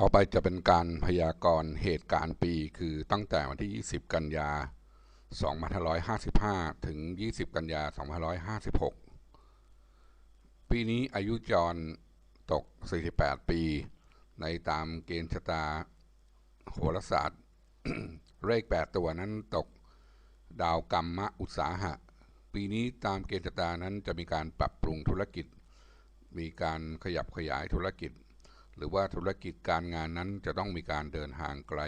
่อไปจะเป็นการพยากรณ์เหตุการณ์ปีคือตั้งแต่วันที่ 20 กันยา 2555 ถึง 20 กันยา 2556 ปีนี้อายุจรตก 48 ปี ในตามเกณฑ์ชะตาโหราศาสตร์ เลข 8 ตัวนั้นตกดาวกรรมะอุตสาหะ ปีนี้ตามเกณฑ์ชะตานั้นจะมีการปรับปรุงธุรกิจ มีการขยับขยายธุรกิจ หรือว่าธุรกิจการงานนั้นจะต้องมีการเดินทางไกล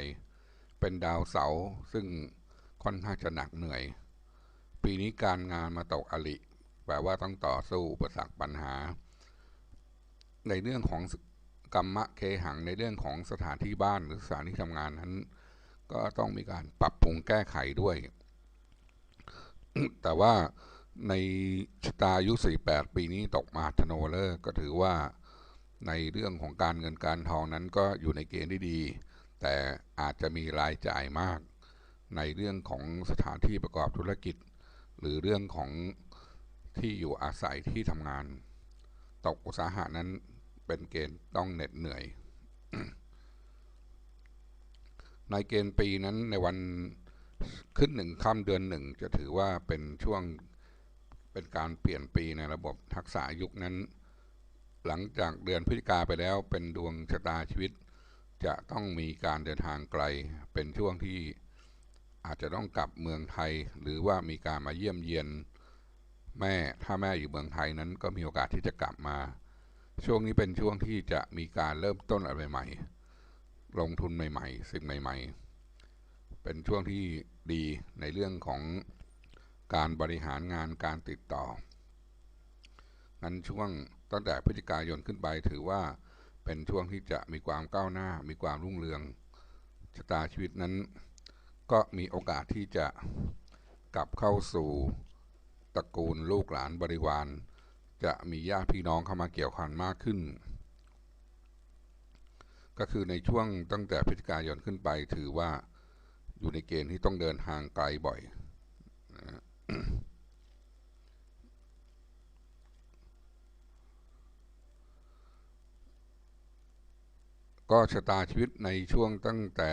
เป็นดาวเสาร์ซึ่งค่อนข้างจะหนักเหนื่อย ปีนี้การงานมาตกอลิ แปลว่าต้องต่อสู้อุปสรรคปัญหา ในเรื่องของกรรมะเคหังในเรื่องของสถานที่บ้านหรือสถานที่ทำงานนั้น ก็ต้องมีการปรับปรุงแก้ไขด้วย แต่ว่าในชะตาอายุ 48 ปีนี้ตกมาธโนเลอร์ก็ถือว่า ในเรื่องของการเงินการทองนั้นก็อยู่ในเกณฑ์ที่ดี แต่อาจจะมีรายจ่ายมาก ในเรื่องของสถานที่ประกอบธุรกิจ หรือเรื่องของที่อยู่อาศัยที่ทำงาน ตกอุตสาหะนั้นเป็นเกณฑ์ต้องเหน็ดเหนื่อย ในเกณฑ์ปีนั้นในวันขึ้นหนึ่งค่ำเดือนหนึ่งจะถือว่าเป็นช่วงเป็นการเปลี่ยนปีในระบบทักษะยุคนั้น หลังจากเดือนพฤศจิกาไปแล้วเป็นดวงชะตาชีวิต จะต้องมีการเดินทางไกล เป็นช่วงที่อาจจะต้องกลับเมืองไทย หรือว่ามีการมาเยี่ยมเยียนแม่ถ้าแม่อยู่เมืองไทยนั้นก็มีโอกาสที่จะกลับมา ช่วงนี้เป็นช่วงที่จะมีการเริ่มต้นอะไรใหม่ๆลงทุนใหม่ๆ สิ่งใหม่ ๆ เป็นช่วงที่ดีในเรื่องของการบริหารงานการติดต่อนั้นช่วง ตั้งแต่พฤศจิกายนขึ้นไปถือว่าเป็นช่วงที่จะมีความก้าวหน้า มีความรุ่งเรืองชะตาชีวิตนั้น ก็มีโอกาสที่จะกลับเข้าสู่ตระกูลลูกหลานบริวาร จะมีญาติพี่น้องเข้ามาเกี่ยวข้องมากขึ้น ก็คือในช่วงตั้งแต่พฤศจิกายนขึ้นไป ถือว่าอยู่ในเกณฑ์ที่ต้องเดินทางไกลบ่อยนะ ก็ชะตาชีวิตในช่วงตั้งแต่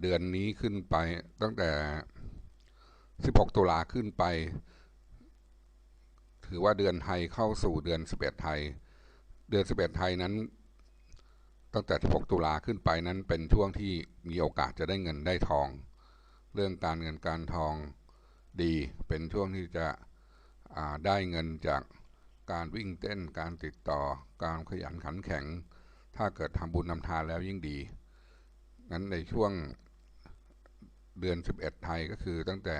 เดือนนี้ขึ้นไปตั้งแต่ 16 ตุลาขึ้นไป ถือว่าเดือนไทยเข้าสู่เดือน 11 ไทย เดือน 11 ไทยนั้น ตั้งแต่ 16 ตุลาขึ้นไปนั้นเป็นช่วงที่มีโอกาสจะได้เงินได้ทอง เรื่องการเงินการทองดีเป็นช่วงที่จะได้เงินจากการวิ่งเต้นการติดต่อการขยันขันแข็ง ถ้าเกิดทำบุญนำทานแล้วยิ่งดี งั้นในช่วงเดือน 11 ไทยก็คือตั้งแต่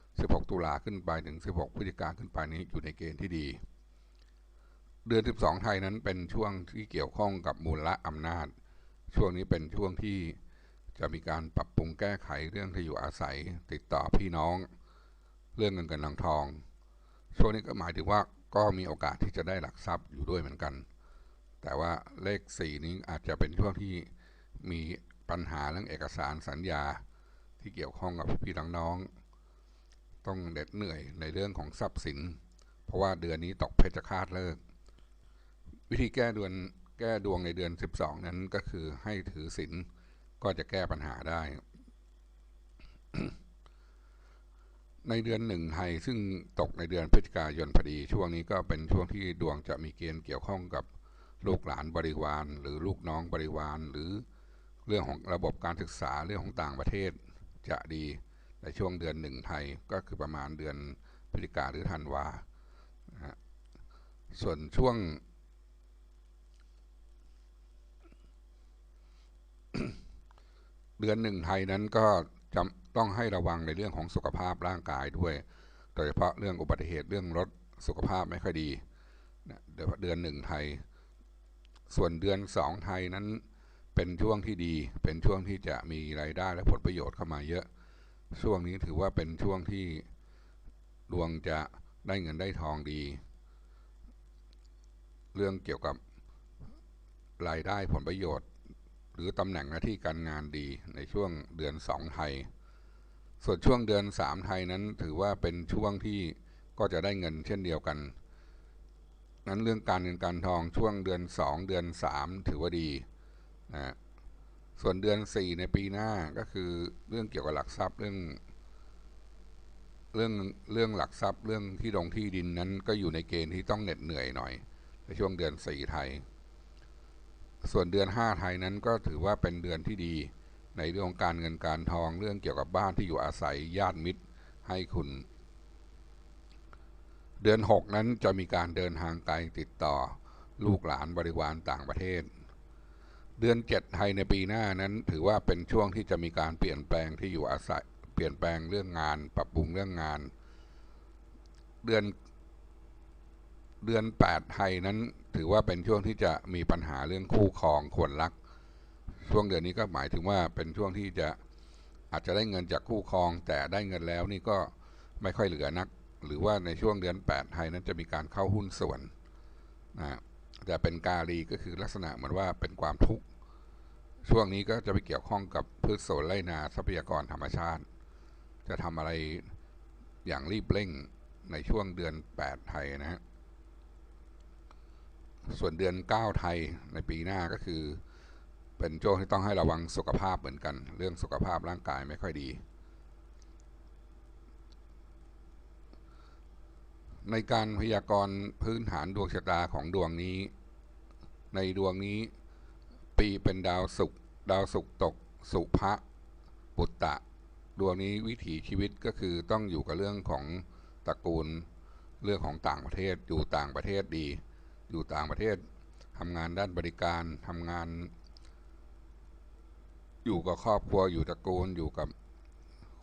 16 ตุลาขึ้นไปถึง 16 พฤศจิกาขึ้นไปนี้อยู่ในเกณฑ์ที่ดี เดือน 12 ไทยนั้นเป็นช่วงที่เกี่ยวข้องกับมูลละอำนาจ ช่วงนี้เป็นช่วงที่จะมีการปรับปรุงแก้ไขเรื่องที่อยู่อาศัยติดต่อพี่น้อง เรื่องเงินกันลังทอง ช่วงนี้ก็หมายถึงว่าก็มีโอกาสที่จะได้หลักทรัพย์อยู่ด้วยเหมือนกัน แต่ว่าเลขสี่นี้อาจจะเป็นช่วงที่มีปัญหาเรื่องเอกสารสัญญาที่เกี่ยวข้องกับพี่น้องๆต้องเด็ดเหนื่อยในเรื่องของทรัพย์สิน เพราะว่าเดือนนี้ตกเพชฌฆาตเลิก วิธีแก้ดวงแก้ดวงในเดือน 12 นั้นก็คือให้ถือศีลก็จะแก้ปัญหาได้ ในเดือนหนึ่งไทยซึ่งตกในเดือนพฤศจิกายนพอดี ช่วงนี้ก็เป็นช่วงที่ดวงจะมีเกณฑ์เกี่ยวข้องกับ ลูกหลานบริวาร หรือลูกน้องบริวาร หรือเรื่องของระบบการศึกษาเรื่องของต่างประเทศจะดีในช่วงเดือนหนึ่งไทยก็คือประมาณเดือนพฤศจิกาหรือธันวาส่วนช่วง เดือนหนึ่งไทยนั้นก็จำต้องให้ระวังในเรื่องของสุขภาพร่างกายด้วย โดยเฉพาะเรื่องอุบัติเหตุเรื่องรถสุขภาพไม่ค่อยดีเดือนหนึ่งไทย ส่วนเดือนสองไทยนั้นเป็นช่วงที่ดี เป็นช่วงที่จะมีรายได้และผลประโยชน์เข้ามาเยอะ ช่วงนี้ถือว่าเป็นช่วงที่ดวงจะได้เงินได้ทองดี เรื่องเกี่ยวกับรายได้ผลประโยชน์ หรือตำแหน่งหน้าที่การงานดีในช่วงเดือนสองไทย ส่วนช่วงเดือนสามไทยนั้นถือว่าเป็นช่วงที่ก็จะได้เงินเช่นเดียวกัน นั้นเรื่องการเงินการทองช่วงเดือนสองเดือนสามถือว่าดีนะส่วนเดือนสี่ในปีหน้าก็คือเรื่องเกี่ยวกับหลักทรัพย์เรื่อง เรื่องเรื่องหลักทรัพย์เรื่องที่ลงที่ดินนั้นก็อยู่ในเกณฑ์ที่ต้องเหน็ดเหนื่อยหน่อยในช่วงเดือนสี่ไทย ส่วนเดือนห้าไทยนั้นก็ถือว่าเป็นเดือนที่ดี ในเรื่องการเงินการทองเรื่องเกี่ยวกับบ้านที่อยู่อาศัยญาติมิตรให้คุณ เดือนหกนั้นจะมีการเดินทางไกลติดต่อลูกหลานบริวารต่างประเทศ เดือนเจ็ดไทยในปีหน้านั้นถือว่าเป็นช่วงที่จะมีการเปลี่ยนแปลงที่อยู่อาศัย เปลี่ยนแปลงเรื่องงาน ปรับปรุงเรื่องงาน เดือนเดือนแปดไทยนั้นถือว่าเป็นช่วงที่จะมีปัญหาเรื่องคู่ครองควรรัก ช่วงเดือนนี้ก็หมายถึงว่าเป็นช่วงที่จะอาจจะได้เงินจากคู่ครอง แต่ได้เงินแล้วนี่ก็ไม่ค่อยเหลือนัก หรือว่าในช่วงเดือนแปดไทยนั้นจะมีการเข้าหุ้นส่วนนะแต่เป็นกาลีก็คือลักษณะเหมือนว่าเป็นความทุกข์ ช่วงนี้ก็จะไปเกี่ยวข้องกับพืชสวนไรนาทรัพยากรธรรมชาติ จะทำอะไรอย่างรีบเร่งในช่วงเดือนแปดไทยนะฮะส่วนเดือนเก้าไทยในปีหน้าก็คือ เป็นช่วงที่ต้องให้ระวังสุขภาพเหมือนกัน เรื่องสุขภาพร่างกายไม่ค่อยดี ในการพยากรณ์พื้นฐานดวงชะตาของดวงนี้ ในดวงนี้ ปีเป็นดาวศุกร์ดาวศุกร์ตก สุภะปุตตะ ดวงนี้วิถีชีวิตก็คือต้องอยู่กับเรื่องของตระกูล เรื่องของต่างประเทศอยู่ต่างประเทศดี อยู่ต่างประเทศทำงานด้านบริการทำงาน อยู่กับครอบครัวอยู่ตระกูลอยู่กับ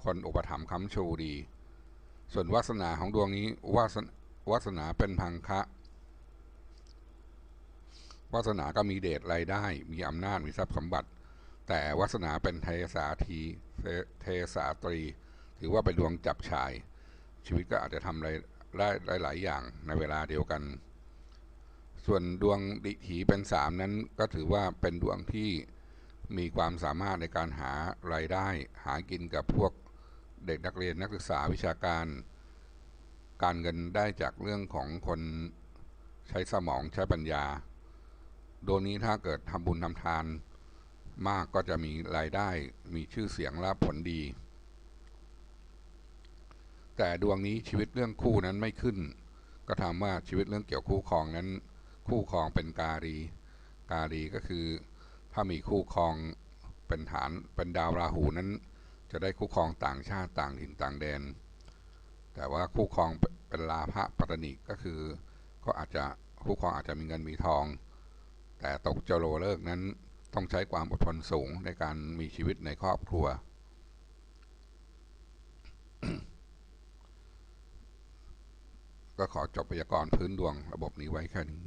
คนอุปถัมภ์ค้ำชูดี ส่วนวาสนาของดวงนี้วาสนาวาสนาเป็นพังคะวาสนาก็มีเดชรายได้ มีอำนาจมีทรัพย์สมบัติ แต่วาสนาเป็นเทสาทีเทสาตรี ถือว่าเป็นดวงจับชาย ชีวิตก็อาจจะทำอะไรได้หลาย ๆ อย่างในเวลาเดียวกัน ส่วนดวงดิถีเป็นสามนั้นก็ถือว่าเป็นดวงที่มีความสามารถในการหารายได้ หากินกับพวก เด็กนักเรียนนักศึกษาวิชาการ การเงินได้จากเรื่องของคนใช้สมองใช้ปัญญา โดยนี้ถ้าเกิดทำบุญทำทาน มากก็จะมีรายได้มีชื่อเสียงและผลดี แต่ดวงนี้ชีวิตเรื่องคู่นั้นไม่ขึ้น ก็ทำว่าชีวิตเรื่องเกี่ยวคู่ครองนั้น คู่ครองเป็นการี การีก็คือ ถ้ามีคู่ครองเป็นฐานเป็นดาวราหูนั้น จะได้คู่ครองต่างชาติต่างถิ่นต่างแดน แต่ว่าคู่ครองเป็นลาภะปัตตนิก็คือ ก็อาจจะคู่ครองอาจจะมีเงินมีทอง แต่ตกเจโรเลิกนั้นต้องใช้ความอดทนสูงในการมีชีวิตในครอบครัว ก็ขอจบพยากรณ์พื้นดวงระบบนี้ไว้แค่นี้